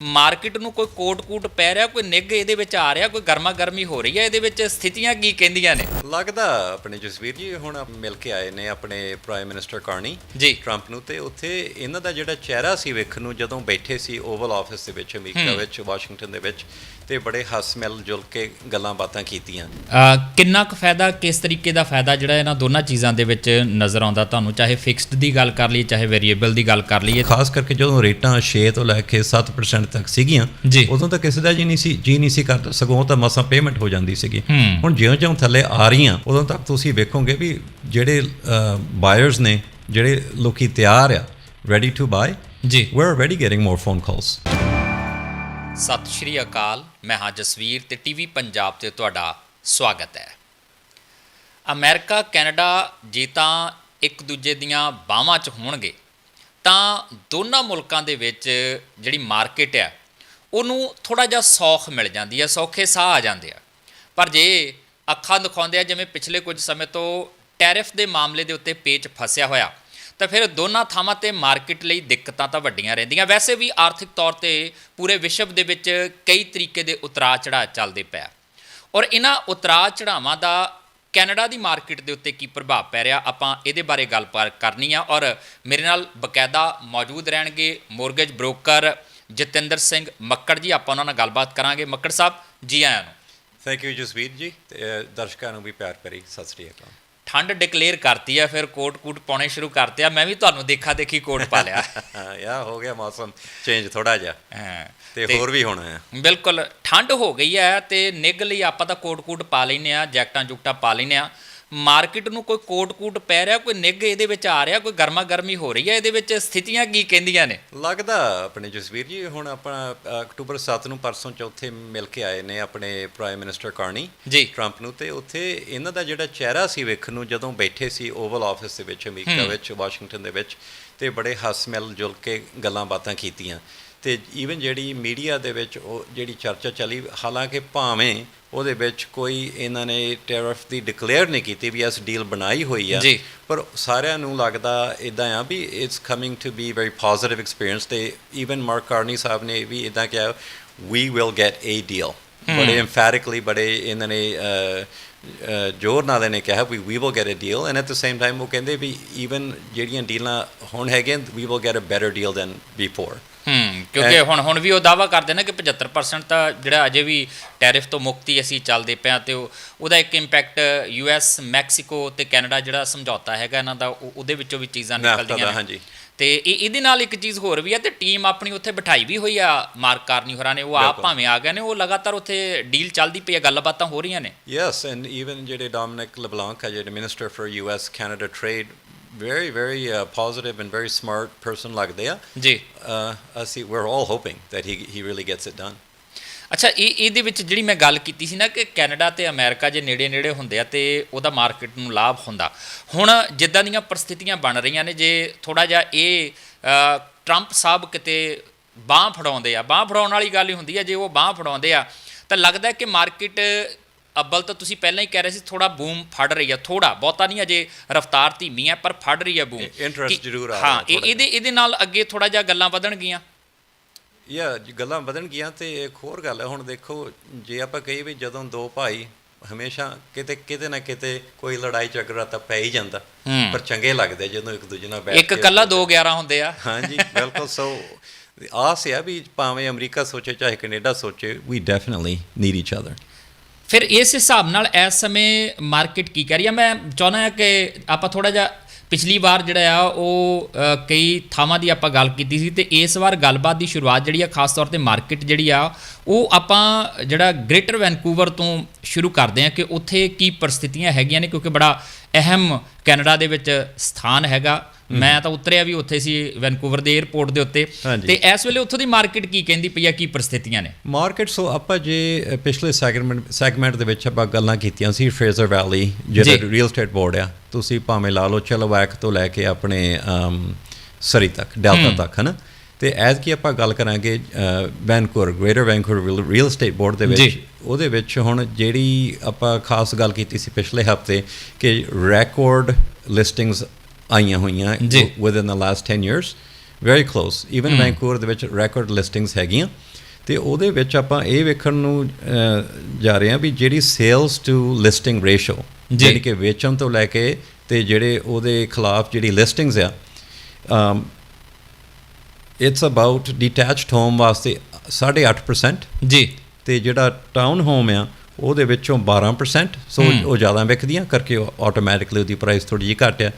Market ਨੂੰ ਕੋਈ ਕੋਟ-ਕੂਟ ਪੈ ਰਿਹਾ ਕੋਈ ਨਿੱਘ ਇਹਦੇ ਵਿੱਚ ਆ ਰਿਹਾ ਕੋਈ ਗਰਮਾ ਗਰਮੀ ਹੋ ਰਹੀ ਹੈ ਇਹਦੇ ਵਿੱਚ ਸਥਿਤੀਆਂ ਕੀ ਕਹਿੰਦੀਆਂ ਨੇ? ਲੱਗਦਾ ਆਪਣੇ ਜਸਵੀਰ ਜੀ ਹੁਣ ਮਿਲ ਕੇ ਆਏ ਨੇ ਆਪਣੇ prime minister Carney ji. Trump ਨੂੰ ਤੇ ਉੱਥੇ ਇਹਨਾਂ ਦਾ ਜਿਹੜਾ ਚਿਹਰਾ ਸੀ ਵੇਖਣ ਨੂੰ ਜਦੋਂ ਬੈਠੇ ਸੀ ਓਵਲ ਆਫਿਸ ਦੇ ਵਿੱਚ ਅਮਰੀਕਾ ਵਿੱਚ ਵਾਸ਼ਿੰਗਟਨ ਦੇ ਵਿੱਚ ਤੇ ਬੜੇ ਹੱਸ ਮਿਲ ਜੁਲ ਕੇ ਗੱਲਾਂ ਬਾਤਾਂ ਕੀਤੀਆਂ। ਕਿੰਨਾ ਕੁ ਫਾਇਦਾ ਕਿਸ ਤਰੀਕੇ ਦਾ ਫਾਇਦਾ ਜਿਹੜਾ ਇਹਨਾਂ ਦੋਨਾਂ ਚੀਜ਼ਾਂ ਦੇ ਵਿੱਚ ਨਜ਼ਰ ਆਉਂਦਾ ਤੁਹਾਨੂੰ? ਚਾਹੇ ਫਿਕਸਡ ਦੀ ਗੱਲ ਕਰ ਲਈਏ ਚਾਹੇ ਵੇਰੀਏਬਲ ਦੀ ਗੱਲ ਕਰ ਲਈਏ। ਖਾਸ ਕਰਕੇ ਜਦੋਂ ਰੇਟਾਂ 6 ਤੋਂ ਲੈ ਕੇ 7% ਤੱਕ ਸੀਗੀਆਂ ਜੀ। ਉਦੋਂ ਤਾਂ ਕਿਸੇ ਦਾ ਜੀ ਨਹੀਂ ਸੀ ਜੀ ਨਹੀਂ ਸੀ ਕਰਦਾ। ਸਗੋਂ ਤਾਂ ਮਸਾਂ ਪੇਮੈਂਟ ਹੋ ਜਾਂਦੀ ਸੀਗੀ। ਹੁਣ ਜਿਉਂ-ਜਿਉਂ ਥੱਲੇ ਆ ਰਹੀਆਂ ਉਦੋਂ ਤੱਕ ਤੁਸੀਂ ਵੇਖੋਗੇ ਵੀ ਜਿਹੜੇ ਬਾਇਰਸ ਨੇ ਜਿਹੜੇ ਲੋਕੀ ਤਿਆਰ ਆ ready to buy ji. We are already getting more phone calls ਸਤਿ ਸ਼੍ਰੀ ਅਕਾਲ। ਮੈਂ ਹਾਂ ਜਸਵੀਰ ਤੇ ਟੀਵੀ ਪੰਜਾਬ ਤੇ ਤੁਹਾਡਾ ਸਵਾਗਤ ਹੈ। ਅਮਰੀਕਾ, ਕੈਨੇਡਾ ਜੇ ਤਾਂ ਇੱਕ ਦੂਜੇ ਦੀਆਂ ਬਾਹਾਂ 'ਚ ਹੋਣਗੇ, ਤਾਂ ਦੋਨਾਂ ਮੁਲਕਾਂ ਦੇ ਵਿੱਚ ਜਿਹੜੀ ਮਾਰਕੀਟ ਹੈ, ਉਹਨੂੰ ਥੋੜਾ ਜਿਹਾ ਸੌਖ ਮਿਲ ਜਾਂਦੀ ਹੈ, ਸੌਖੇ ਸਾਹ ਆ ਜਾਂਦੇ ਆ। ਪਰ ਜੇ ਅੱਖਾਂ ਦਿਖਾਉਂਦੇ ਆ, ਜਿਵੇਂ ਪਿਛਲੇ ਕੁਝ ਸਮੇਂ ਤੋਂ ਟੈਰਿਫ ਦੇ ਮਾਮਲੇ ਦੇ ਉੱਤੇ ਪੇਚ ਫਸਿਆ ਹੋਇਆ ਤਾਂ ਫਿਰ ਦੋਨਾਂ ਥਾਵਾਂ ਤੇ ਮਾਰਕੀਟ ਲਈ ਦਿੱਕਤਾਂ ਤਾਂ ਵੱਡੀਆਂ ਰਹਿੰਦੀਆਂ। ਵੈਸੇ ਵੀ ਆਰਥਿਕ ਤੌਰ ਤੇ ਪੂਰੇ ਵਿਸ਼ਵ ਦੇ ਵਿੱਚ ਕਈ ਤਰੀਕੇ ਦੇ ਉਤਰਾਅ ਚੜਾਅ ਚੱਲਦੇ ਪਿਆ ਔਰ ਇਹਨਾਂ ਉਤਰਾਅ ਚੜਾਵਾਂ ਦਾ ਕੈਨੇਡਾ ਦੀ ਮਾਰਕੀਟ ਦੇ ਉੱਤੇ ਕੀ ਪ੍ਰਭਾਵ ਪੈ ਰਿਹਾ, ਆਪਾਂ ਇਹਦੇ ਬਾਰੇ ਗੱਲਬਾਤ ਕਰਨੀ ਆ। ਔਰ ਮੇਰੇ ਨਾਲ ਬਕਾਇਦਾ ਮੌਜੂਦ ਰਹਿਣਗੇ ਮੋਰਗੇਜ ਬ੍ਰੋਕਰ ਜਤਿੰਦਰ ਸਿੰਘ ਮੱਕੜ ਜੀ, ਆਪਾਂ ਉਹਨਾਂ ਨਾਲ ਗੱਲਬਾਤ ਕਰਾਂਗੇ। ਮੱਕੜ ਸਾਹਿਬ, ਜੀ ਆਇਆਂ ਨੂੰ। ਥੈਂਕ ਯੂ ਜਸਵੀਰ ਜੀ, ਤੇ ਦਰਸ਼ਕਾਂ ਨੂੰ ਵੀ ਪਿਆਰ ਭਰੀ ਸਤਿ ਸ੍ਰੀ ਅਕਾਲ। ਠੰਡ ਡਿਕਲੇਅਰ ਕਰਤੀ ਆ ਫਿਰ ਕੋਟ-ਕੂਟ ਪਾਉਣੇ ਸ਼ੁਰੂ ਕਰਤੇ ਆ। ਮੈਂ ਵੀ ਤੁਹਾਨੂੰ ਦੇਖਾ ਦੇਖੀ ਕੋਟ ਪਾ ਲਿਆ। ਯਾ ਹੋ ਗਿਆ ਮੌਸਮ ਚੇਂਜ ਥੋੜਾ ਜਿਹਾ। ਹਾਂ, ਤੇ ਹੋਰ ਵੀ ਹੋਣਾ ਹੈ ਬਿਲਕੁਲ ਠੰਡ ਹੋ ਗਈ ਹੈ ਤੇ ਨਿੱਘ ਲਈ ਆਪਾਂ ਤਾਂ ਕੋਟ-ਕੂਟ ਪਾ ਲੈਨੇ ਆ ਜੈਕਟਾਂ ਜੁਕਟਾਂ ਪਾ ਲੈਨੇ ਆ ਮਾਰਕੀਟ ਨੂੰ ਕੋਈ ਕੋਟ-ਕੂਟ ਪੈ ਰਿਹਾ ਕੋਈ ਨਿੱਘ ਇਹਦੇ ਵਿੱਚ ਆ ਰਿਹਾ ਕੋਈ ਗਰਮਾ ਗਰਮੀ ਹੋ ਰਹੀ ਹੈ ਇਹਦੇ ਵਿੱਚ ਸਥਿਤੀਆਂ ਕੀ ਕਹਿੰਦੀਆਂ ਨੇ? ਲੱਗਦਾ ਆਪਣੇ ਜਸਵੀਰ ਜੀ ਹੁਣ ਆਪਣਾ ਅ, ਅਕਤੂਬਰ 7 ਨੂੰ ਪਰਸੋਂ ਚੌਥੇ ਮਿਲ ਕੇ ਆਏ ਨੇ ਆਪਣੇ prime minister Carney ji. Trump ਨੂੰ ਤੇ ਉੱਥੇ ਇਹਨਾਂ ਦਾ ਜਿਹੜਾ ਚਿਹਰਾ ਸੀ ਵੇਖਣ ਨੂੰ ਜਦੋਂ ਬੈਠੇ ਸੀ ਓਵਲ ਆਫਿਸ ਦੇ ਵਿੱਚ ਅਮਰੀਕਾ ਵਿੱਚ ਵਾਸ਼ਿੰਗਟਨ ਦੇ ਵਿੱਚ ਤੇ ਬੜੇ ਹੱਸ ਮਿਲ ਜੁਲ ਕੇ ਗੱਲਾਂ ਬਾਤਾਂ ਕੀਤੀਆਂ। ਤੇ ਈਵਨ ਜਿਹੜੀ ਮੀਡੀਆ ਦੇ ਵਿੱਚ ਉਹ ਜਿਹੜੀ ਚਰਚਾ ਚੱਲੀ ਹਾਲਾਂਕਿ ਭਾਵੇਂ ਉਹਦੇ ਵਿੱਚ ਕੋਈ ਇਹਨਾਂ ਨੇ ਟੈਰਿਫ ਦੀ ਡਿਕਲੇਅਰ ਨਹੀਂ ਕੀਤੀ ਵੀ ਇਸ ਡੀਲ ਬਣਾਈ ਹੋਈ ਆ। ਪਰ ਸਾਰਿਆਂ ਨੂੰ ਲੱਗਦਾ ਇਦਾਂ ਆ ਵੀ it's coming to be very positive experience ਤੇ ਈਵਨ ਮਾਰਕ ਕਾਰਨੀ ਸਾਹਿਬ ਨੇ ਵੀ ਇਦਾਂ ਕਿਹਾ we will get a deal ਬੜੇ ਐਮਫੈਟਿਕਲੀ ਬੜੇ ਇਹਨਾਂ ਨੇ ਅ, ਅ, ਜ਼ੋਰ ਨਾਲ ਇਹਨੇ ਕਿਹਾ ਵੀ we will get a deal and at the same time ਉਹ ਕਹਿੰਦੇ ਵੀ ਈਵਨ ਜਿਹੜੀਆਂ ਡੀਲਾਂ ਹੁਣ ਹੈਗੀਆਂ we will get a better deal than before hmm ਕਿਉਂਕਿ ਹੁਣ ਹੁਣ ਵੀ ਉਹ ਦਾਵਾ ਕਰਦੇ ਨੇ ਕਿ 75% ਤਾਂ ਜਿਹੜਾ ਅਜੇ ਵੀ ਟੈਰਿਫ ਤੋਂ ਮੁਕਤੀ ਅਸੀਂ ਚੱਲਦੇ ਪਿਆ ਤੇ ਉਹ ਉਹਦਾ ਇੱਕ ਇੰਪੈਕਟ ਯੂਐਸ ਮੈਕਸੀਕੋ ਤੇ ਕੈਨੇਡਾ ਜਿਹੜਾ ਸਮਝੌਤਾ ਹੈਗਾ ਇਹਨਾਂ ਦਾ ਉਹ- ਉਹਦੇ ਵਿੱਚੋਂ ਵੀ ਚੀਜ਼ਾਂ ਨਿਕਲਦੀਆਂ ਨੇ ਹਾਂਜੀ। ਤੇ ਇਹ ਇਹਦੇ ਨਾਲ ਇੱਕ ਚੀਜ਼ ਹੋਰ ਵੀ ਹੈ ਤੇ ਟੀਮ ਆਪਣੀ ਉੱਥੇ ਬਿਠਾਈ ਵੀ ਹੋਈ ਆ ਮਾਰਕ ਕਾਰਨੀ ਹੋਰਾਂ ਨੇ ਉਹ ਆਪ। ਭਾਵੇਂ ਆ ਗਏ ਨੇ ਉਹ ਲਗਾਤਾਰ ਉੱਥੇ ਡੀਲ ਚੱਲਦੀ ਪਈ ਹੈ ਗੱਲਬਾਤਾਂ ਹੋ ਰਹੀਆਂ ਨੇ Yes, and even ਜਿਹੜੇ ਡੋਮਿਨਿਕ ਲਬਲਾਂਕ ਹੈ ਜਿਹੜੇ minister for US Canada trade very very uh, positive and very smart person ਲੱਗਦੇ ਆ ਜੀ ਅਸੀਂ we're all hoping that he he really gets it done. ਅੱਛਾ ਇਹ ਇਹਦੇ ਵਿੱਚ ਜਿਹੜੀ ਮੈਂ ਗੱਲ ਕੀਤੀ ਸੀ ਨਾ ਕਿ ਕੈਨੇਡਾ ਤੇ ਅਮਰੀਕਾ ਜੇ ਨੇੜੇ ਨੇੜੇ ਹੁੰਦੇ ਆ ਤੇ ਉਹਦਾ ਮਾਰਕੀਟ ਨੂੰ ਲਾਭ ਹੁੰਦਾ ਹੁਣ ਜਿੱਦਾਂ ਦੀਆਂ ਪਰਿਸਥਿਤੀਆਂ ਬਣ ਰਹੀਆਂ ਨੇ ਜੇ ਥੋੜਾ ਜਿਹਾ ਇਹ ਟਰੰਪ ਸਾਹਿਬ ਕਿਤੇ ਬਾਹ ਫੜਾਉਂਦੇ ਆ ਬਾਹ ਫੜਾਉਣ ਵਾਲੀ ਗੱਲ ਹੀ ਹੁੰਦੀ ਆ ਜੇ ਉਹ ਬਾਹ ਫੜਾਉਂਦੇ ਆ ਤਾਂ ਲੱਗਦਾ ਕਿ ਮਾਰਕੀਟ ਅੱਬਲ ਤਾਂ ਤੁਸੀਂ ਪਹਿਲਾਂ ਹੀ ਕਹਿ ਰਹੇ ਸੀ ਥੋੜਾ ਬੂਮ ਫੜ ਰਹੀ ਆ ਥੋੜਾ ਬਹੁਤਾ ਨਹੀਂ ਅਜੇ ਰਫਤਾਰ ਧੀਮੀ ਹੈ ਪਰ ਫੜ ਰਹੀ ਆ ਬੂਮ। ਕਿ- ਜ਼ਰੂਰ ਆ ਹਾਂ ਇਹਦੇ ਇਹਦੇ ਨਾਲ ਅੱਗੇ ਥੋੜਾ ਜਿਹਾ ਗੱਲਾਂ ਵਧਣਗੀਆਂ ਯਾ ਗੱਲਾਂ ਵਧਣ ਗਈਆਂ ਤੇ ਇੱਕ ਹੋਰ ਗੱਲ ਹੈ ਹੁਣ ਦੇਖੋ ਜੇ ਆਪਾਂ ਕਹੀ ਵੀ ਜਦੋਂ ਦੋ ਭਾਈ ਹਮੇਸ਼ਾ ਕਿਤੇ ਕਿਤੇ ਨਾ ਕਿਤੇ ਕੋਈ ਲੜਾਈ ਝਗੜਾ ਤਾਂ ਪੈ ਹੀ ਜਾਂਦਾ। ਪਰ ਚੰਗੇ ਲੱਗਦੇ ਜਦੋਂ ਇੱਕ ਦੂਜੇ ਨਾਲ ਬੈਠ ਇੱਕ ਕੱਲਾ 2 11 ਹੁੰਦੇ ਆ। ਹਾਂਜੀ ਬਿਲਕੁਲ ਸੋ ਆਸ ਹੈ ਵੀ ਭਾਵੇਂ ਅਮਰੀਕਾ ਸੋਚੇ ਚਾਹੇ ਕੈਨੇਡਾ ਸੋਚੇ we definitely need each other ਫਿਰ ਇਸ ਹਿਸਾਬ ਨਾਲ ਇਸ ਸਮੇਂ ਮਾਰਕੀਟ ਕੀ ਕਰ ਰਹੀ ਹੈ ਮੈਂ ਚਾਹੁੰਦਾ ਹਾਂ ਕਿ ਆਪਾਂ ਥੋੜਾ ਜਿਹਾ ਪਿਛਲੀ ਵਾਰ ਜਿਹੜਾ ਆ, ਉਹ ਕਈ ਥਾਵਾਂ ਦੀ ਆਪਾਂ ਗੱਲ ਕੀਤੀ ਸੀ ਤੇ ਇਸ ਵਾਰ ਗੱਲਬਾਤ ਦੀ ਸ਼ੁਰੂਆਤ ਜਿਹੜੀ ਆ, ਖਾਸ ਤੌਰ ਤੇ ਮਾਰਕੀਟ ਜਿਹੜੀ ਆ, ਉਹ ਆਪਾਂ ਜਿਹੜਾ ਗ੍ਰੇਟਰ ਵੈਨਕੂਵਰ ਤੋਂ ਸ਼ੁਰੂ ਕਰਦੇ ਹਾਂ ਕਿ ਉੱਥੇ ਕੀ ਪਰਿਸਥਿਤੀਆਂ ਹੈਗੀਆਂ ਨੇ ਕਿਉਂਕਿ ਬੜਾ ਅਹਿਮ ਕੈਨੇਡਾ ਦੇ ਵਿੱਚ ਸਥਾਨ ਹੈਗਾ। ਮੈਂ ਤਾਂ ਉਤਰਿਆ ਵੀ ਉੱਥੇ ਸੀ ਵੈਨਕੂਵਰ ਦੇ 에ਅਰਪੋਰਟ ਦੇ ਉੱਤੇ। ਤੇ ਇਸ ਵੇਲੇ ਉੱਥੋਂ ਦੀ ਮਾਰਕੀਟ ਕੀ ਕਹਿੰਦੀ ਪਈ ਆ ਕੀ ਪਰਿਸਥਿਤੀਆਂ ਨੇ? ਮਾਰਕੀਟ ਸੋ ਆਪਾਂ ਜੇ ਪਿਛਲੇ ਸੈਗਮੈਂਟ ਸੈਗਮੈਂਟ ਦੇ ਵਿੱਚ ਆਪਾਂ ਗੱਲਾਂ ਕੀਤੀਆਂ ਸੀ ਫਰੇਜ਼ਰ ਵੈਲੀ ਜਿਹੜਾ। ਰੀਅਲ ਏਸਟੇਟ ਬੋਰਡ ਆ। ਤੁਸੀਂ ਭਾਵੇਂ ਲਾ ਲਓ ਚਲਵੈਕ ਤੋਂ ਲੈ ਕੇ ਆਪਣੇ ਸਰੀ ਤੱਕ ਡੈਲਟਾ ਤੱਕ ਹਨਾ? ਤੇ ਐਜ਼ ਕੀ ਆਪਾਂ ਗੱਲ ਕਰਾਂਗੇ Vancouver greater Vancouver real estate board ਦੇ ਵਿੱਚ। ਉਹਦੇ ਵਿੱਚ ਹੁਣ ਜਿਹੜੀ ਆਪਾਂ ਖਾਸ ਗੱਲ ਕੀਤੀ ਸੀ ਪਿਛਲੇ ਹਫ਼ਤੇ ਕਿ ਰੈਕੋਰਡ ਲਿਸਟਿੰਗਸ ਆਈਆਂ ਹੋਈਆਂ ਜੀ। within the last 10 years very close even Vancouver ਦੇ ਵਿੱਚ ਰੈਕੋਰਡ ਲਿਸਟਿੰਗਸ ਹੈਗੀਆਂ। ਤੇ ਉਹਦੇ ਵਿੱਚ ਆਪਾਂ ਇਹ ਵੇਖਣ ਨੂੰ ਜਾ ਰਹੇ ਹਾਂ ਵੀ ਜਿਹੜੀ ਸੇਲਸ ਟੂ ਲਿਸਟਿੰਗ ਰੇਸ਼ੋ। ਜਿਹੜੀ ਕਿ ਵੇਚਣ ਤੋਂ ਲੈ ਕੇ ਤੇ ਜਿਹੜੇ ਉਹਦੇ ਖਿਲਾਫ ਜਿਹੜੀ ਲਿਸਟਿੰਗਸ ਆ ਇਟਸ ਅਬਾਊਟ ਡਿਟੈਚਡ ਹੋਮ ਵਾਸਤੇ 8.5% ਜੀ। ਤੇ ਜਿਹੜਾ ਟਾਊਨ ਹੋਮ ਆ ਉਹਦੇ ਵਿੱਚੋਂ 12% ਸੋ ਉਹ ਜ਼ਿਆਦਾ ਵਿਕਦੀਆਂ ਕਰਕੇ ਆਟੋਮੈਟਿਕਲੀ ਉਹਦੀ ਪ੍ਰਾਈਸ ਥੋੜੀ ਜਿਹੀ ਘੱਟ ਆ।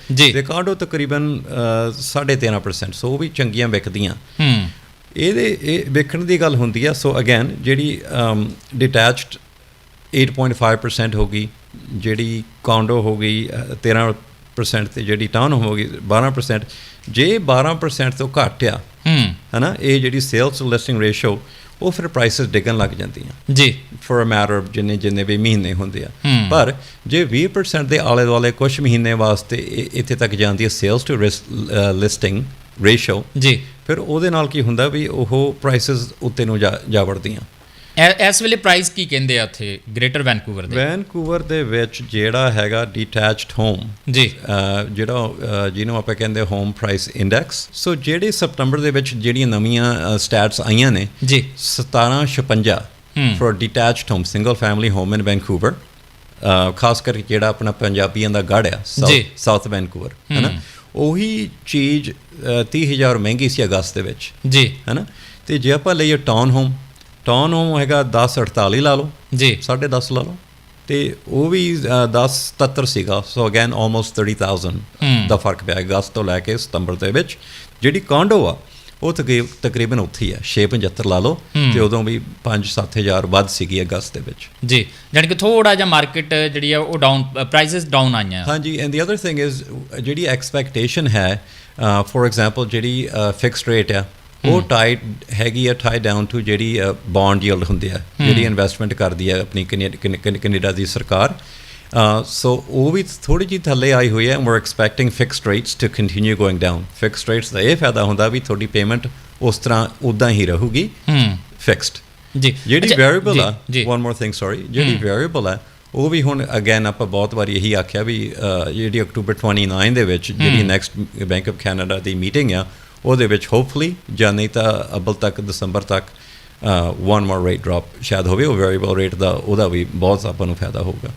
ਕਾਂਡੋ ਤਕਰੀਬਨ ਅਹ, 13.5% ਸੋ ਉਹ ਵੀ ਚੰਗੀਆਂ ਵਿਕਦੀਆਂ। ਇਹਦੇ ਇਹ ਵੇਖਣ ਦੀ ਗੱਲ ਹੁੰਦੀ ਆ ਸੋ ਅਗੇਨ ਜਿਹੜੀ ਡਿਟੈਚਡ 8.5% ਹੋ ਗਈ ਜਿਹੜੀ ਕਾਂਡੋ ਹੋ ਗਈ ਅਹ, 13% ਤੇ ਜਿਹੜੀ ਟਾਊਨ ਹੋ ਗਈ 12% ਜੇ 12% ਤੋਂ ਘੱਟ ਆ ਹੂੰ। ਹਨਾ ਇਹ ਜਿਹੜੀ ਸੇਲਸ ਟੂ ਲਿਸਟਿੰਗ ਰੇਸ਼ੋ ਉਹ ਫਿਰ ਪ੍ਰਾਈਸਸ ਡਿੱਗਣ ਲੱਗ ਜਾਂਦੀਆਂ। ਜੀ। ਫॉर ਅ ਮੈਟਰ ਆਫ ਜਿੰਨੇ ਜਿੰਨੇ ਵੀ ਮਹੀਨੇ ਹੁੰਦੇ ਆ। ਪਰ ਜੇ 20% ਦੇ ਆਲੇ ਦੁਆਲੇ ਕੁਝ ਮਹੀਨੇ ਵਾਸਤੇ ਇੱਥੇ ਤੱਕ ਜਾਂਦੀ ਹੈ ਸੇਲਸ ਟੂ ਲਿਸਟਿੰਗ ਰੇਸ਼ੋ ਜੀ। ਫਿਰ ਉਹਦੇ ਨਾਲ ਕੀ ਹੁੰਦਾ ਵੀ ਉਹ ਪ੍ਰਾਈਸਸ ਉੱਤੇ ਨੂੰ ਜਾ ਜਾ ਵੜਦੀਆਂ। ਇਸ ਵੇਲੇ ਪ੍ਰਾਈਸ ਕੀ ਕਹਿੰਦੇ ਆ ਉੱਥੇ ਗ੍ਰੇਟਰ ਵੈਨਕੂਵਰ ਦੇ? ਵੈਨਕੂਵਰ ਦੇ ਵਿੱਚ ਜਿਹੜਾ ਹੈਗਾ ਡਿਟੈਚਡ ਹੋਮ ਜੀ। ਜਿਹੜਾ ਜਿਹਨੂੰ ਆਪਾਂ ਕਹਿੰਦੇ ਹੋਮ ਪ੍ਰਾਈਸ ਇੰਡੈਕਸ ਸੋ ਜਿਹੜੇ ਸਪਟੰਬਰ ਦੇ ਵਿੱਚ ਜਿਹੜੀਆਂ ਨਵੀਆਂ ਸਟੈਟਸ ਆਈਆਂ ਨੇ ji. 1756 hmm. For detached home single family home in Vancouver ਖਾਸ ਕਰਕੇ ਜਿਹੜਾ ਆਪਣਾ ਪੰਜਾਬੀਆਂ ਦਾ ਗੜ ਆ। ਸਾਊਥ ਵੈਨਕੂਵਰ ਹੈਨਾ? ਉਹੀ ਚੀਜ਼ ਅਹ, 30000 ਮਹਿੰਗੀ ਸੀ ਅਗਸਤ ਦੇ ਵਿੱਚ ਜੀ। ਹੈਨਾ? ਤੇ ਜੇ ਆਪਾਂ ਲਈਏ ਟਾਊਨ ਹੋਮ ਟਾਊਨ ਹੋਮ ਹੈਗਾ 1048 ਲਾ ਲਓ ਜੀ। 10.5 ਲਾ ਲਓ। ਤੇ ਉਹ ਵੀ 1077 ਸੀਗਾ। ਸੋ ਅਗੇਨ ਆਲਮੋਸਟ 30000 ਹੂੰ। ਦਾ ਫ਼ਰਕ ਪਿਆ ਅਗਸਤ ਤੋਂ ਲੈ ਕੇ ਸਤੰਬਰ ਦੇ ਵਿੱਚ। ਜਿਹੜੀ ਕਾਂਡੋ ਆ ਉਹ ਤਕਰੀਬ ਤਕਰੀਬਨ ਉੱਥੇ ਹੀ ਆ। 675 ਲਾ ਲਓ ਤੇ ਉਦੋਂ ਵੀ 5-7000 ਵੱਧ ਸੀਗੀ ਅਗਸਤ ਦੇ ਵਿੱਚ। ਜੀ। ਜਾਣੀ ਕਿ ਥੋੜਾ ਜਿਹਾ ਮਾਰਕੀਟ ਜਿਹੜੀ ਆ ਉਹ ਡਾਊਨ ਪ੍ਰਾਈਸਸ ਡਾਊਨ ਆਈਆਂ। ਹਾਂਜੀ and the other thing is ਜਿਹੜੀ ਐਕਸਪੈਕਟੇਸ਼ਨ ਹੈ ਫੋਰ ਐਗਜ਼ਾਮਪਲ ਜਿਹੜੀ ਫਿਕਸਡ ਰੇਟ ਆ ਉਹ ਟਾਈਡ ਹੈਗੀ ਆ ਟਾਈ ਡਾਊਨ ਟੂ ਜਿਹੜੀ ਬੌਂਡ ਯੀਲਡ ਹੁੰਦੀ ਆ ਜਿਹੜੀ ਇਨਵੈਸਟਮੈਂਟ ਕਰਦੀ ਆ ਆਪਣੀ ਕੈਨੇ- ਕੈਨੇ- ਕੈਨੇ- ਕੈਨੇਡਾ ਦੀ ਸਰਕਾਰ। ਸੋ ਉਹ ਵੀ ਥੋੜੀ ਜਿਹੀ ਥੱਲੇ ਆਈ ਹੋਈ ਹੈ ਵੀ expecting fixed rates to continue going down fixed rates ਦਾ ਇਹ ਫਾਇਦਾ ਹੁੰਦਾ ਵੀ ਤੁਹਾਡੀ ਪੇਮੈਂਟ ਉਸ ਤਰ੍ਹਾਂ ਉਦਾਂ ਹੀ ਰਹੂਗੀ ਫਿਕਸਡ ਜੀ। ਜਿਹੜੀ ਵੇਰੀਏਬਲ ਜੀ, ਆ ji. One more thing sorry ਜਿਹੜੀ ਵੇਰੀਏਬਲ ਆ ਉਹ ਵੀ ਹੁਣ ਅਗੇਨ ਆਪਾਂ ਬਹੁਤ ਵਾਰੀ ਇਹੀ ਆਖਿਆ ਵੀ ਜਿਹੜੀ ਅਕਤੂਬਰ 29 ਦੇ ਵਿੱਚ ਜਿਹੜੀ ਨੈਕਸਟ ਬੈਂਕ ਆਫ ਕੈਨੇਡਾ ਦੀ ਮੀਟਿੰਗ ਆ ਉਹਦੇ ਵਿੱਚ ਹੋਪਫੁਲੀ ਜਾਂ ਨਹੀਂ ਤਾਂ ਅਬਲ ਤੱਕ, ਦਸੰਬਰ ਤੱਕ ਵਨ ਮੋਰ ਰੇਟ ਡ੍ਰੌਪ ਸ਼ਾਇਦ ਹੋਵੇ, ਉਹ ਵੇਰੀਏਬਲ ਰੇਟ ਦਾ, ਉਹਦਾ ਵੀ ਬਹੁਤ ਆਪਾਂ ਨੂੰ ਫਾਇਦਾ ਹੋਊਗਾ।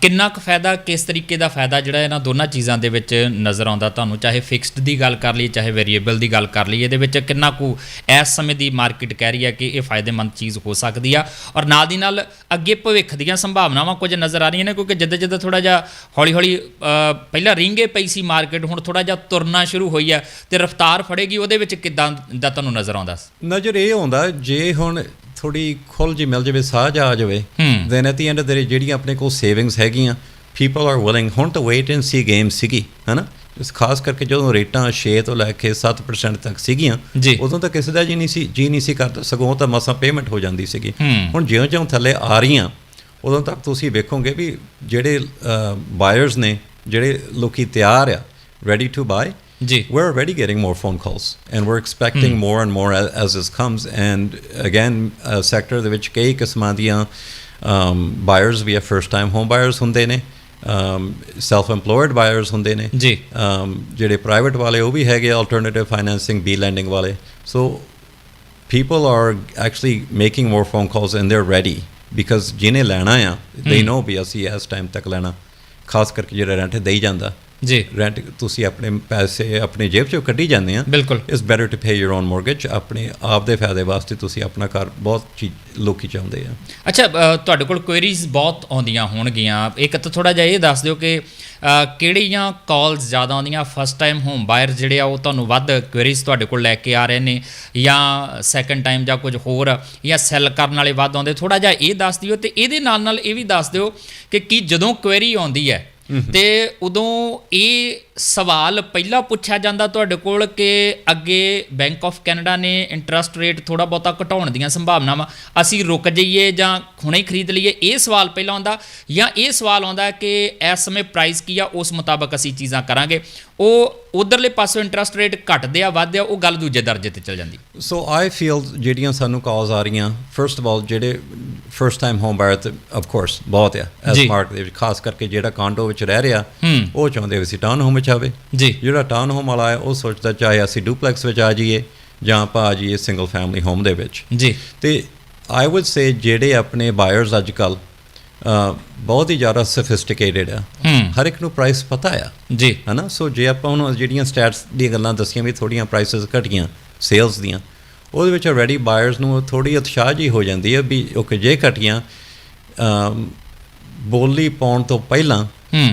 ਕਿੰਨਾ ਕੁ ਫਾਇਦਾ, ਕਿਸ ਤਰੀਕੇ ਦਾ ਫਾਇਦਾ ਜਿਹੜਾ ਇਹਨਾਂ ਦੋਨਾਂ ਚੀਜ਼ਾਂ ਦੇ ਵਿੱਚ ਨਜ਼ਰ ਆਉਂਦਾ ਤੁਹਾਨੂੰ? ਚਾਹੇ ਫਿਕਸਡ ਦੀ ਗੱਲ ਕਰ ਲਈ ਚਾਹੇ ਵੇਰੀਏਬਲ ਦੀ ਗੱਲ ਕਰ ਲਈ ਇਹਦੇ ਵਿੱਚ ਕਿੰਨਾ ਕੁ ਇਸ ਸਮੇਂ ਦੀ ਮਾਰਕੀਟ ਕਹਿ ਰਹੀ ਹੈ ਕਿ ਇਹ ਫਾਇਦੇਮੰਦ ਚੀਜ਼ ਹੋ ਸਕਦੀ ਆ। ਔਰ ਨਾਲ ਦੀ ਨਾਲ ਅੱਗੇ ਭਵਿੱਖ ਦੀਆਂ ਸੰਭਾਵਨਾਵਾਂ ਕੁਝ ਨਜ਼ਰ ਆ ਰਹੀਆਂ ਨੇ, ਕਿਉਂਕਿ ਜਿੱਦਾਂ ਜਿੱਦਾਂ ਥੋੜਾ ਜਿਹਾ ਹੌਲੀ ਹੌਲੀ ਪਹਿਲਾਂ ਰਿੰਗੇ ਪਈ ਸੀ ਮਾਰਕੀਟ ਹੁਣ ਥੋੜਾ ਜਿਹਾ ਤੁਰਨਾ ਸ਼ੁਰੂ ਹੋਈ ਆ ਤੇ ਰਫ਼ਤਾਰ ਫੜੇਗੀ, ਉਹਦੇ ਵਿੱਚ ਕਿੱਦਾਂ ਦਾ ਤੁਹਾਨੂੰ ਨਜ਼ਰ ਆਉਂਦਾ? ਨਜ਼ਰ ਇਹ ਆਉਂਦਾ, ਜੇ ਹੁਣ ਥੋੜੀ ਖੁੱਲ ਜੀ ਮਿਲ ਜਾਵੇ ਸਾਹ ਜਾ ਆ ਜਾਵੇ। ਦੈਨ ਐਟ ਦੀ ਐਂਡ ਦੇ ਜਿਹੜੀਆਂ ਆਪਣੇ ਕੋਲ ਸੇਵਿੰਗਸ ਹੈਗੀਆਂ ਪੀਪਲ ਆਰ ਵਿਲਿੰਗ ਹੁਣ ਤਾਂ ਵੇਟ ਐਂਡ ਸੀ ਗੇਮ ਸੀਗੀ ਹੈਨਾ ਇਸ ਖਾਸ ਕਰਕੇ ਜਦੋਂ ਰੇਟਾਂ 6 ਤੋਂ ਲੈ ਕੇ 7% ਤੱਕ ਸੀਗੀਆਂ। ਉਦੋਂ ਤਾਂ ਕਿਸੇ ਦਾ ਜੀ ਨਹੀਂ ਸੀ ਜੀ ਨਹੀਂ ਸੀ ਕਰਦਾ ਸਗੋਂ ਤਾਂ ਮਸਾਂ ਪੇਮੈਂਟ ਹੋ ਜਾਂਦੀ ਸੀਗੀ। ਹੁਣ ਜਿਉਂ-ਜਿਉਂ ਥੱਲੇ ਆ ਰਹੀਆਂ ਉਦੋਂ ਤੱਕ ਤੁਸੀਂ ਵੇਖੋਗੇ ਵੀ ਜਿਹੜੇ ਬਾਇਰਸ ਨੇ ਜਿਹੜੇ ਲੋਕੀ ਤਿਆਰ ਆ ਰੈਡੀ ਟੂ ਬਾਈ ਜੀ we're already getting more phone calls and we're expecting more and more as, as this comes and again uh, sector ਦੇ ਵਿੱਚ ਕਈ ਕਿਸਮਾਂ ਦੀਆਂ um, buyers ਵੀ ਆ first time home buyers ਹੁੰਦੇ ਨੇ um, self employed buyers ਹੁੰਦੇ ਨੇ ਜੀ um, ਜਿਹੜੇ private ਵਾਲੇ ਉਹ ਵੀ ਹੈਗੇ alternative financing B lending ਵਾਲੇ so people are actually making more phone calls and they're ready because ਜਿਹਨੇ ਲੈਣਾ ਆ they know ਵੀ ਅਸੀਂ ਇਸ ਟਾਈਮ ਤੱਕ ਲੈਣਾ ਖਾਸ ਕਰਕੇ ਜਿਹੜਾ ਰੈਂਟ ਦੇਈ ਜਾਂਦਾ ਜੀ। ਰੈਂਟ ਤੁਸੀਂ ਆਪਣੇ ਪੈਸੇ ਆਪਣੀ ਜੇਬ ਚੋਂ ਕੱਢੀ ਜਾਂਦੇ ਆ। ਬਿਲਕੁਲ। It's better to pay your own mortgage ਆਪਣੇ ਆਪ ਦੇ ਫਾਇਦੇ ਵਾਸਤੇ ਤੁਸੀਂ ਆਪਣਾ ਘਰ ਬਹੁਤ ਚੀਜ਼ ਲੋਕੀ ਚਾਹੁੰਦੇ ਆ। ਅੱਛਾ ਤੁਹਾਡੇ ਕੋਲ ਕੁਐਰੀਜ਼ ਬਹੁਤ ਆਉਂਦੀਆਂ ਹੋਣਗੀਆਂ। ਇੱਕ ਤਾਂ ਥੋੜਾ ਜਿਹਾ ਇਹ ਦੱਸ ਦਿਓ ਕਿ ਕਿਹੜੀਆਂ ਕਾਲਸ ਜ਼ਿਆਦਾ ਆਉਂਦੀਆਂ? ਫਸਟ ਟਾਈਮ ਹੋਮ ਬਾਇਰ ਜਿਹੜੇ ਆ ਉਹ ਤੁਹਾਨੂੰ ਵੱਧ ਕੁਐਰੀਜ਼ ਤੁਹਾਡੇ ਕੋਲ ਲੈ ਕੇ ਆ ਰਹੇ ਨੇ। ਜਾਂ ਸੈਕੰਡ ਟਾਈਮ ਜਾਂ ਕੁਝ ਹੋਰ ਜਾਂ ਸੈਲ ਕਰਨ ਵਾਲੇ ਵੱਧ ਆਉਂਦੇ। ਥੋੜਾ ਜਿਹਾ ਇਹ ਦੱਸ ਦਿਓ ਤੇ ਇਹਦੇ ਨਾਲ ਨਾਲ ਇਹ ਵੀ ਦੱਸ ਦਿਓ ਕਿ ਕੀ ਜਦੋਂ ਕੁਐਰੀ ਆਉਂਦੀ ਹੈ ਤੇ ਉਦੋਂ ਇਹ ਸਵਾਲ ਪਹਿਲਾਂ ਪੁੱਛਿਆ ਜਾਂਦਾ ਤੁਹਾਡੇ ਕੋਲ ਕਿ ਅੱਗੇ ਬੈਂਕ ਆਫ ਕੈਨੇਡਾ ਨੇ ਇੰਟਰਸਟ ਰੇਟ ਥੋੜਾ ਬਹੁਤਾ ਘਟਾਉਣ ਦੀਆਂ ਸੰਭਾਵਨਾਵਾਂ ਅਸੀਂ ਰੁਕ ਜਾਈਏ ਜਾਂ ਹੁਣੇ ਹੀ ਖਰੀਦ ਲਈਏ ਇਹ ਸਵਾਲ ਪਹਿਲਾਂ ਆਉਂਦਾ ਜਾਂ ਇਹ ਸਵਾਲ ਆਉਂਦਾ ਕਿ ਇਸ ਸਮੇਂ ਪ੍ਰਾਈਸ ਕੀ ਆ ਉਸ ਮੁਤਾਬਕ ਅਸੀਂ ਚੀਜ਼ਾਂ ਕਰਾਂਗੇ। ਉਹ ਉਧਰਲੇ ਪਾਸੋਂ ਇੰਟਰਸਟ ਰੇਟ ਘਟਦੇ ਆ ਵੱਧਦੇ ਆ ਉਹ ਗੱਲ ਦੂਜੇ ਦਰਜੇ ਤੇ ਚਲ ਜਾਂਦੀ। ਸੋ ਆਈ ਫੀਲ ਜਿਹੜੀਆਂ ਸਾਨੂੰ ਕਾਲਸ ਆ ਰਹੀਆਂ ਫਰਸਟ ਆਫ ਆਲ ਜਿਹੜੇ ਫਰਸਟ ਟਾਈਮ ਹੋਮ ਬਾਇਰ ਤੇ ਆਫ ਕੋਰਸ ਬਹੁਤ ਆ। ਇਸ ਜੀ। ਮਾਰਕ ਦੇ ਵਿੱਚ ਖਾਸ ਕਰਕੇ ਜਿਹੜਾ ਕਾਂਡੋ ਵਿੱਚ ਰਹਿ ਰਿਹਾ। ਉਹ ਚਾਹੁੰਦੇ ਵੀ ਅਸੀਂ ਟਾਊਨ ਹੋਮ ਵਿੱਚ ਆਵੇ। ਜੀ। ਜਿਹੜਾ ਟਾਊਨ ਹੋਮ ਵਾਲਾ ਹੈ ਉਹ ਸੋਚਦਾ ਚਾਹੇ ਅਸੀਂ ਡੁਪਲੈਕਸ ਵਿੱਚ ਆ ਜਾਈਏ ਜਾਂ ਆਪਾਂ ਆ ਜਾਈਏ ਸਿੰਗਲ ਫੈਮਿਲੀ ਹੋਮ ਦੇ ਵਿੱਚ। ਜੀ। ਤੇ ਆਈ ਊਡ ਸੇ ਜਿਹੜੇ ਆਪਣੇ ਬਾਇਰਸ ਅੱਜ ਕੱਲ ਬਹੁਤ ਹੀ ਜ਼ਿਆਦਾ ਸੋਫਿਸਟੀਕੇਟਿਡ ਆ। ਹਰ ਇੱਕ ਨੂੰ ਪ੍ਰਾਈਸ ਪਤਾ ਆ। ਜੀ। ਹਨਾ? ਸੋ ਜੇ ਆਪਾਂ ਹੁਣ ਜਿਹੜੀਆਂ ਸਟੈਟਸ ਦੀਆਂ ਗੱਲਾਂ ਦੱਸੀਆਂ ਵੀ ਥੋੜੀਆਂ ਪ੍ਰਾਈਸਸ ਘਟੀਆਂ ਸੇਲਸ ਦੀਆਂ ਉਹਦੇ ਵਿੱਚ ਰੈਡੀ ਬਾਇਰਸ ਨੂੰ ਥੋੜੀ ਉਤਸ਼ਾਹ ਜੀ ਹੋ ਜਾਂਦੀ ਹੈ ਵੀ ਓਕੇ ਜੇ ਘਟੀਆਂ ਬੋਲੀ ਪਾਉਣ ਤੋਂ ਪਹਿਲਾਂ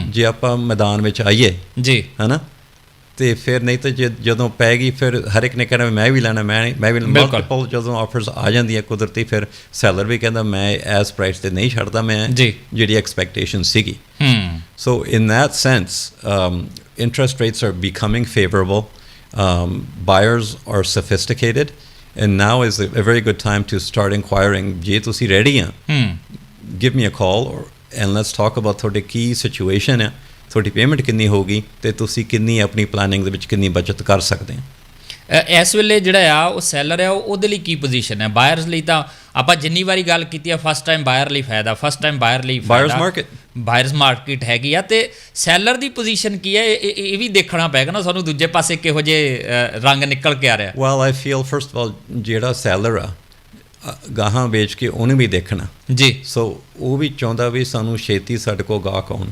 ਜੇ ਆਪਾਂ ਮੈਦਾਨ ਵਿੱਚ ਆਈਏ ਜੀ ਹਨਾ ਤੇ ਫਿਰ ਨਹੀਂ ਤਾਂ ਜੇ- ਜਦੋਂ ਪੈ ਗਈ ਫਿਰ ਹਰ ਇੱਕ ਨੇ ਕਹਿਣਾ ਮੈਂ ਵੀ ਲੈਣਾ ਮੈਂ ਮੈਂ ਵੀ। ਮਲਟੀਪਲ ਜਦੋਂ ਆਫਰਸ ਆ ਜਾਂਦੀਆਂ ਕੁਦਰਤੀ ਫਿਰ ਸੈਲਰ ਵੀ ਕਹਿੰਦਾ ਮੈਂ ਐਸ ਪ੍ਰਾਈਸ ਤੇ ਨਹੀਂ ਛੱਡਦਾ ਮੈਂ। ਜਿਹੜੀ ਐਕਸਪੈਕਟੇਸ਼ਨ ਸੀਗੀ in that sense, um, interest rates are becoming favorable. Um, buyers are sophisticated, and now is a, a very good time to start inquiring. ਜੇ ਤੁਸੀਂ ready ਆ, ਹੂੰ give me a call, or, and let's talk about ਤੁਹਾਡੀ ਕੀ situation ਹੈ, ਤੁਹਾਡੀ payment ਕਿੰਨੀ ਹੋਊਗੀ, ਤੇ ਤੁਸੀਂ ਕਿੰਨੀ ਆਪਣੀ ਪਲਾਨਿੰਗ ਦੇ ਵਿੱਚ ਕਿੰਨੀ ਬਚਤ ਕਰ ਸਕਦੇ ਆ। ਇਸ ਵੇਲੇ ਜਿਹੜਾ ਆ ਉਹ ਸੈਲਰ ਆ ਉਹ- ਉਹਦੇ ਲਈ ਕੀ ਪੋਜੀਸ਼ਨ ਹੈ ਬਾਇਰਸ ਲਈ ਤਾਂ ਆਪਾਂ ਜਿੰਨੀ ਵਾਰੀ ਗੱਲ ਕੀਤੀ ਆ ਫਸਟ ਟਾਈਮ ਬਾਇਰ ਲਈ ਫਾਇਦਾ ਫਸਟ ਟਾਈਮ ਬਾਇਰ ਲਈ ਫਾਇਦਾ। Market. ਬਾਇਰਸ ਮਾਰਕੀਟ ਹੈਗੀ ਆ ਤੇ ਸੈਲਰ ਦੀ ਪੋਜੀਸ਼ਨ ਕੀ ਹੈ ਇਹ- ਵੀ ਦੇਖਣਾ ਪਏਗਾ ਨਾ ਸਾਨੂੰ ਦੂਜੇ ਪਾਸੇ ਕਿਹੋ ਅ, ਰੰਗ ਨਿਕਲ ਕੇ ਆ ਰਿਹਾ। Well, I feel first of all ਜਿਹੜਾ seller ਆ ਗਾਹਾਂ ਵੇਚ ਕੇ ਉਹਨੂੰ ਵੀ ਦੇਖਣਾ। ਜੀ। ਸੋ ਉਹ ਵੀ ਚਾਹੁੰਦਾ ਵੀ ਸਾਨੂੰ ਛੇਤੀ ਸਾਡੇ ਕੋਲ ਗਾਹਕ ਆਉਣ।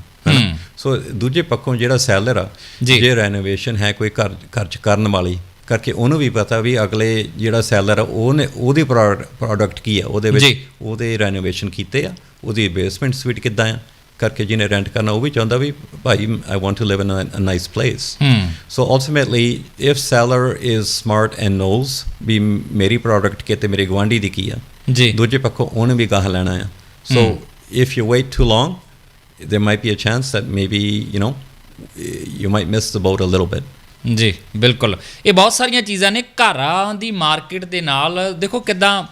ਸੋ ਦੂਜੇ ਪੱਖੋਂ ਜਿਹੜਾ ਸੈਲਰ ਆ ਜੀ। ਜੇ ਰੈਨੋਵੇਸ਼ਨ ਹੈ ਕੋਈ ਘਰ ਘਰ ਚ ਕਰਨ ਵਾਲੀ ਕਰਕੇ ਉਹਨੂੰ ਵੀ ਪਤਾ ਵੀ ਅਗਲੇ ਜਿਹੜਾ ਸੈਲਰ ਆ ਉਹਨੇ ਉਹਦੀ ਪ੍ਰੋਡਕਟ ਕੀ ਆ ਉਹਦੇ ਵਿੱਚ। ਉਹਦੇ ਰੈਨੋਵੇਸ਼ਨ ਕੀਤੇ ਆ ਉਹਦੀ ਬੇਸਮੈਂਟ ਸਵੀਟ ਕਿੱਦਾਂ ਆ ਕਰਕੇ ਜਿਹਨੇ ਰੈਂਟ ਕਰਨਾ ਉਹ ਵੀ ਚਾਹੁੰਦਾ ਵੀ ਭਾਈ I want to live in a nice place So ultimately, if seller is smart and knows ਵੀ ਮੇਰੀ ਪ੍ਰੋਡਕਟ ਕਿਤੇ ਮੇਰੇ ਗਵਾਂਢੀ ਦੀ ਕੀ ਆ ਜੀ। ਦੂਜੇ ਪੱਖੋਂ ਉਹਨੇ ਵੀ ਗਾਹ ਲੈਣਾ ਆ। ਸੋ if you wait too long there might be a chance that maybe you know you might miss the boat a little bit. ਜੀ ਬਿਲਕੁਲ। ਇਹ ਬਹੁਤ ਸਾਰੀਆਂ ਚੀਜ਼ਾਂ ਨੇ। ਘਰਾਂ ਦੀ ਮਾਰਕੀਟ ਦੇ ਨਾਲ ਦੇਖੋ ਕਿਦਾਂ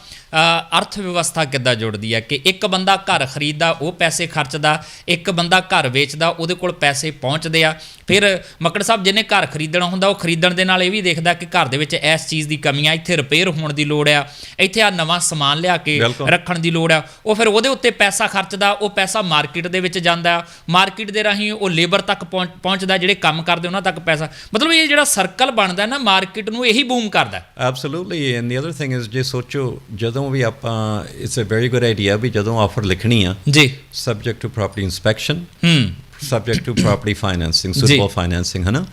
ਅਰਥ ਵਿਵਸਥਾ ਕਿੱਦਾਂ ਜੁੜਦੀ ਹੈ ਕਿ ਇੱਕ ਬੰਦਾ ਘਰ ਖਰੀਦਦਾ ਉਹ ਪੈਸੇ ਖਰਚਦਾ ਇੱਕ ਬੰਦਾ ਘਰ ਵੇਚਦਾ ਉਹਦੇ ਕੋਲ ਪੈਸੇ ਪਹੁੰਚਦੇ ਆ। ਫਿਰ ਮੱਕੜ ਸਾਹਿਬ ਜਿਹਨੇ ਘਰ ਖਰੀਦਣਾ ਹੁੰਦਾ ਉਹ ਖਰੀਦਣ ਦੇ ਨਾਲ ਇਹ ਵੀ ਦੇਖਦਾ ਕਿ ਘਰ ਦੇ ਵਿੱਚ ਇਸ ਚੀਜ਼ ਦੀ ਕਮੀ ਆ ਇੱਥੇ ਰਿਪੇਅਰ ਹੋਣ ਦੀ ਲੋੜ ਆ ਇੱਥੇ ਆ ਨਵਾਂ ਸਮਾਨ ਲਿਆ ਕੇ। ਰੱਖਣ ਦੀ ਲੋੜ ਆ। ਉਹ ਫਿਰ ਉਹਦੇ ਉੱਤੇ ਪੈਸਾ ਖਰਚਦਾ ਉਹ ਪੈਸਾ ਮਾਰਕੀਟ ਦੇ ਵਿੱਚ ਜਾਂਦਾ। ਮਾਰਕੀਟ ਦੇ ਰਾਹੀਂ ਉਹ ਲੇਬਰ ਤੱਕ ਪਹੁੰਚ- ਪਹੁੰਚਦਾ ਜਿਹੜੇ ਕੰਮ ਕਰਦੇ ਉਹਨਾਂ ਤੱਕ ਪੈਸਾ। ਮਤਲਬ ਇਹ ਜਿਹੜਾ ਸਰਕਲ ਬਣਦਾ ਨਾ ਮਾਰਕੀਟ ਨੂੰ ਇਹੀ ਬੂਮ ਕਰਦਾ। Absolutely and the other thing is ਜੇ ਸੋਚੋ ਜਦੋਂ ਵੀ ਆਪਾਂ it's a very good idea ਵੀ ਜਦੋਂ ਆਫਰ ਲਿਖਣੀ ਆ ਜੀ। subject to property inspection ਹੂੰ। subject to property financing ਜੀ। suitable financing ਹਨਾ?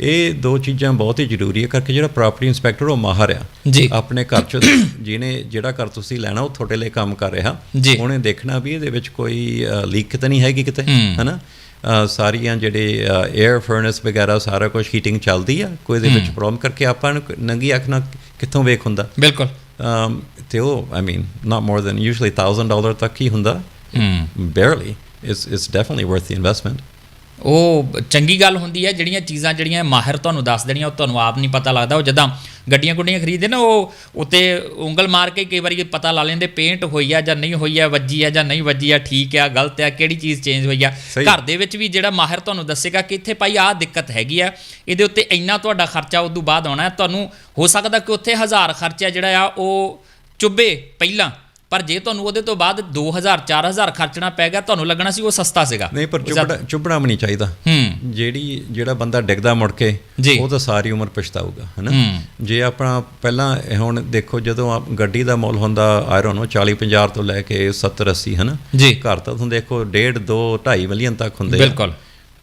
ਇਹ ਦੋ ਚੀਜ਼ਾਂ ਬਹੁਤ ਹੀ ਜ਼ਰੂਰੀ ਹੈ ਕਰਕੇ ਜਿਹੜਾ ਪ੍ਰਾਪਰਟੀ ਇਨਸਪੈਕਟਰ ਉਹ ਮਾਹਰ ਆ। ਜੀ। ਆਪਣੇ ਘਰ ਚ ਜਿਹਨੇ ਜਿਹੜਾ ਘਰ ਤੁਸੀਂ ਲੈਣਾ ਉਹ ਤੁਹਾਡੇ ਲਈ ਕੰਮ ਕਰ ਰਿਹਾ। ਉਹਨੇ ਦੇਖਣਾ ਵੀ ਇਹਦੇ ਵਿੱਚ ਕੋਈ ਲੀਕ ਤਾਂ ਨਹੀਂ ਹੈਗੀ ਕਿਤੇ। ਹਨਾ? ਅ, ਸਾਰੀਆਂ ਜਿਹੜੇ 에ਅਰ ਫਰਨੈਸ ਵਗੈਰਾ ਸਾਰਾ ਕੁਝ ਹੀਟਿੰਗ ਚੱਲਦੀ ਆ। ਕੋਈ ਇਹਦੇ ਵਿੱਚ ਪ੍ਰੋਬਲਮ ਕਰਕੇ ਆਪਾਂ ਨੂੰ ਨੰਗੀ ਅੱਖ ਨਾਲ ਕਿੱਥੋਂ ਵੇਖ ਹੁੰਦਾ? ਬਿਲਕੁਲ। ਤੇ ਉਹ I mean not more than usually 1000 dollar ਤੱਕ ਹੀ ਹੁੰਦਾ ਹੂੰ barely. It's it's definitely worth the investment. ਉਹ ਚੰਗੀ ਗੱਲ ਹੁੰਦੀ ਹੈ ਜਿਹੜੀਆਂ ਚੀਜ਼ਾਂ ਜਿਹੜੀਆਂ ਮਾਹਿਰ ਤੁਹਾਨੂੰ ਦੱਸ ਦੇਣੀਆਂ ਉਹ ਤੁਹਾਨੂੰ ਆਪ ਨਹੀਂ ਪਤਾ ਲੱਗਦਾ ਉਹ ਜਦਾਂ ਗੱਡੀਆਂ ਗੁੱਡੀਆਂ ਖਰੀਦਦੇ ਨਾ ਉਹ ਉੱਤੇ ਉਂਗਲ ਮਾਰ ਕੇ ਕਈ ਵਾਰੀ ਪਤਾ ਲਾ ਲੈਂਦੇ ਪੇਂਟ ਹੋਈ ਆ ਜਾਂ ਨਹੀਂ ਹੋਈ ਆ ਵੱਜੀ ਆ ਜਾਂ ਨਹੀਂ ਵੱਜੀ ਆ ਠੀਕ ਆ ਗਲਤ ਆ ਕਿਹੜੀ ਚੀਜ਼ ਚੇਂਜ ਹੋਈ ਆ। ਘਰ ਦੇ ਵਿੱਚ ਵੀ ਜਿਹੜਾ ਮਾਹਿਰ ਤੁਹਾਨੂੰ ਦੱਸੇਗਾ ਕਿ ਇੱਥੇ ਭਾਈ ਆਹ ਦਿੱਕਤ ਹੈਗੀ ਆ ਇਹਦੇ ਉੱਤੇ ਇੰਨਾ ਤੁਹਾਡਾ ਖਰਚਾ ਉਦੋਂ ਬਾਅਦ ਆਉਣਾ। ਤੁਹਾਨੂੰ ਹੋ ਸਕਦਾ ਕਿ ਉੱਥੇ ਹਜ਼ਾਰ ਖਰਚਾ ਜਿਹੜਾ ਆ ਉਹ ਚੁੱਭੇ ਪਹਿਲਾਂ ਪਰ ਜੇ ਤੁਹਾਨੂੰ ਉਹਦੇ ਤੋਂ ਬਾਅਦ 2000 4000 ਖਰਚਣਾ ਪੈ ਗਿਆ ਤੁਹਾਨੂੰ ਲੱਗਣਾ ਸੀ ਉਹ ਸਸਤਾ ਸੀਗਾ। ਨਹੀਂ ਪਰ ਚੁੱਭਣਾ ਚੁੱਭਣਾ ਵੀ ਨਹੀਂ ਚਾਹੀਦਾ। ਹੂੰ। ਜਿਹੜੀ ਜਿਹੜਾ ਬੰਦਾ ਡਿੱਗਦਾ ਮੁੜ ਕੇ। ਉਹ ਤਾਂ ਸਾਰੀ ਉਮਰ ਪਛਤਾਊਗਾ ਹਨਾ। ਜੇ ਆਪਣਾ ਪਹਿਲਾਂ ਹੁਣ ਦੇਖੋ ਜਦੋਂ ਗੱਡੀ ਦਾ ਮੁੱਲ ਹੁੰਦਾ ਆਈ ਡੋਨਟ ਨੋ 40 50 ਤੋਂ ਲੈ ਕੇ 70 80 ਹਨਾ ਘਰ ਤਾਂ ਤੁਹਾਨੂੰ ਦੇਖੋ 1.5 2 2.5 ਮਿਲੀਅਨ ਤੱਕ ਹੁੰਦੇ। ਬਿਲਕੁਲ।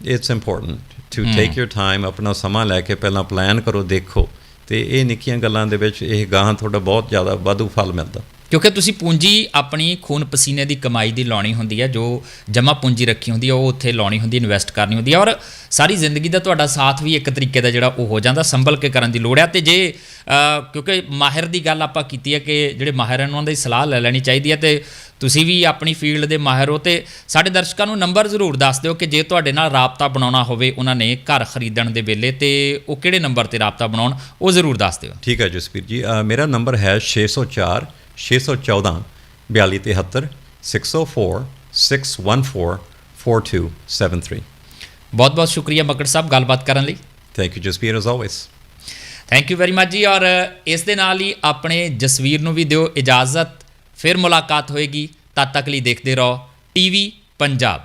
It's important to take your time ਆਪਣਾ ਸਮਾਂ ਲੈ ਕੇ ਪਹਿਲਾਂ ਪਲਾਨ ਕਰੋ ਦੇਖੋ। ਤੇ ਇਹ ਨਿੱਕੀਆਂ ਗੱਲਾਂ ਦੇ ਵਿੱਚ ਇਹ ਗਾਹਾਂ ਤੁਹਾਡਾ ਬਹੁਤ ਜ਼ਿਆਦਾ ਵਾਧੂ ਫਲ ਮਿਲਦਾ। ਕਿਉਂਕਿ ਤੁਸੀਂ ਪੂੰਜੀ ਆਪਣੀ ਖੂਨ ਪਸੀਨੇ ਦੀ ਕਮਾਈ ਦੀ ਲਾਉਣੀ ਹੁੰਦੀ ਹੈ, ਜੋ ਜਮਾ ਪੂੰਜੀ ਰੱਖੀ ਹੁੰਦੀ ਹੈ, ਉਹ ਉੱਥੇ ਲਾਉਣੀ ਹੁੰਦੀ ਇਨਵੈਸਟ ਕਰਨੀ ਹੁੰਦੀ ਹੈ ਔਰ ਸਾਰੀ ਜ਼ਿੰਦਗੀ ਦਾ ਤੁਹਾਡਾ ਸਾਥ ਵੀ ਇੱਕ ਤਰੀਕੇ ਦਾ ਜਿਹੜਾ ਉਹ ਹੋ ਜਾਂਦਾ, ਸੰਭਲ ਕੇ ਕਰਨ ਦੀ ਲੋੜ ਹੈ। ਤੇ ਜੇ ਕਿਉਂਕਿ ਮਾਹਿਰ ਦੀ ਗੱਲ ਆਪਾਂ ਕੀਤੀ ਹੈ ਕਿ ਜਿਹੜੇ ਮਾਹਿਰ ਹਨ, ਉਹਨਾਂ ਦੀ ਸਲਾਹ ਲੈ ਲੈਣੀ ਚਾਹੀਦੀ ਹੈ ਤੇ ਤੁਸੀਂ ਵੀ ਆਪਣੀ ਫੀਲਡ ਦੇ ਮਾਹਿਰ ਹੋ ਤੇ ਸਾਡੇ ਦਰਸ਼ਕਾਂ ਨੂੰ ਨੰਬਰ ਜ਼ਰੂਰ ਦੱਸ ਦਿਓ ਕਿ ਜੇ ਤੁਹਾਡੇ ਨਾਲ ਰਾਬਤਾ ਬਣਾਉਣਾ ਹੋਵੇ, ਉਹਨਾਂ ਨੇ ਘਰ ਖਰੀਦਣ ਦੇ ਵੇਲੇ ਤੇ ਉਹ ਕਿਹੜੇ ਨੰਬਰ ਤੇ ਰਾਬਤਾ ਬਣਾਉਣ, ਉਹ ਜ਼ਰੂਰ ਦੱਸ ਦਿਓ। ਠੀਕ ਹੈ ਜਸਪੀਰ ਜੀ ਮੇਰਾ ਨੰਬਰ ਹੈ 604 614 4273 604 614 4273 ਬਹੁਤ ਬਹੁਤ ਸ਼ੁਕਰੀਆ ਮੱਕੜ ਸਾਹਿਬ ਗੱਲਬਾਤ ਕਰਨ ਲਈ thank you Jaspir as always. Thank you very much ji ਔਰ ਇਸ ਦੇ ਨਾਲ ਹੀ ਆਪਣੇ ਜਸਵੀਰ ਨੂੰ ਵੀ ਦਿਓ ਇਜਾਜ਼ਤ ਫਿਰ ਮੁਲਾਕਾਤ ਹੋਏਗੀ ਤਦ ਤੱਕ ਲਈ ਦੇਖਦੇ ਰਹੋ ਟੀਵੀ ਪੰਜਾਬ